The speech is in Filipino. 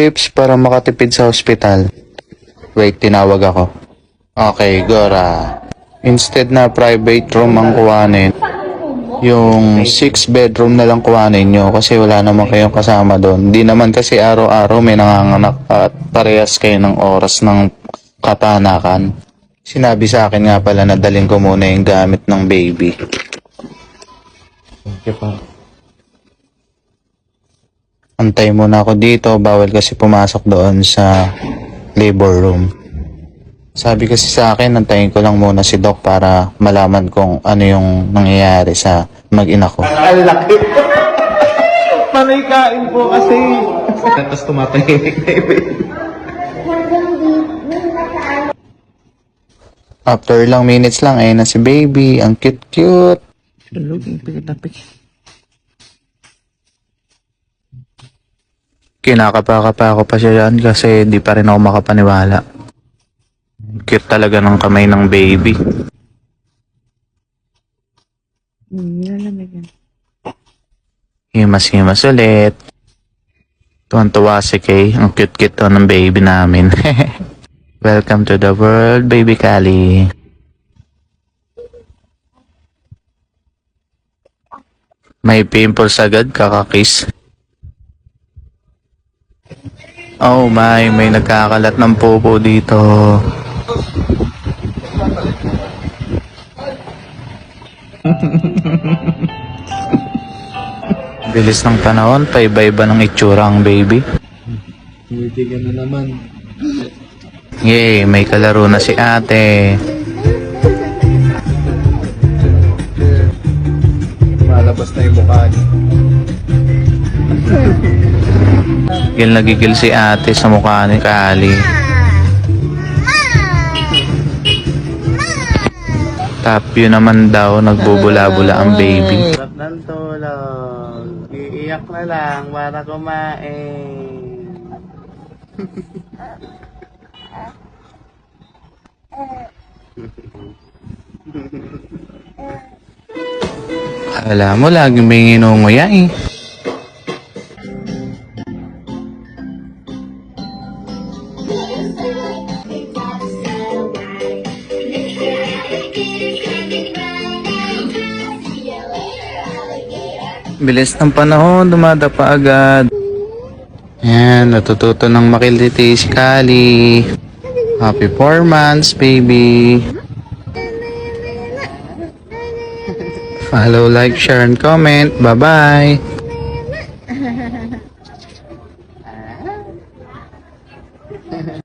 tips para makatipid sa ospital. Wait, tinawag ako. Okay, Gora. Instead na private room ang kuhanin, yung 6 bedroom na lang kuhanin nyo kasi wala naman kayong kasama doon. Hindi naman kasi araw-araw may nanganganak at parehas kayo ng oras ng kapanakan. Sinabi sa akin nga pala na dalhin ko muna yung gamit ng baby. Thank you pa. Antay muna ako dito, bawal kasi pumasok doon sa labor room. Sabi kasi sa akin, antayin ko lang muna si Doc para malaman kung ano yung nangyayari sa mag-ina ko. Ang laki. Panay kain po kasi. Tapos tumatahimik na iba. After ilang minutes lang, ayun na si baby. Ang cute-cute. Tulog, pagkatapik. Kinakapa-kapa ako pa siya yan kasi hindi pa rin ako makapaniwala. Cute talaga ng kamay ng baby. Hmm, lalamig yan. Himas-himas ulit. Tuwan-tuwa si Kay. Ang cute-cute to ng baby namin. Welcome to the world, baby Kali. May pimples agad, kakakis. Oh my, may nagkakalat ng popo dito. Bilis ng panahon, paiba-iba ng itsura ang baby. Ngiti ka na naman. Yay, may kalaro na si ate. Malabas na yung mukha niya. Gil na gigil si ate sa mukha ni Kali. View naman daw, nagbubula-bula ang baby. Sarap ng tulog. Iiyak na lang para kumain. Alam mo, laging may nginunguya eh. Bilis ng panahon, dumadapa agad. Yan, natututo ng makiliti si Kali. Happy 4 months, baby. Follow, like, share, and comment. Bye-bye.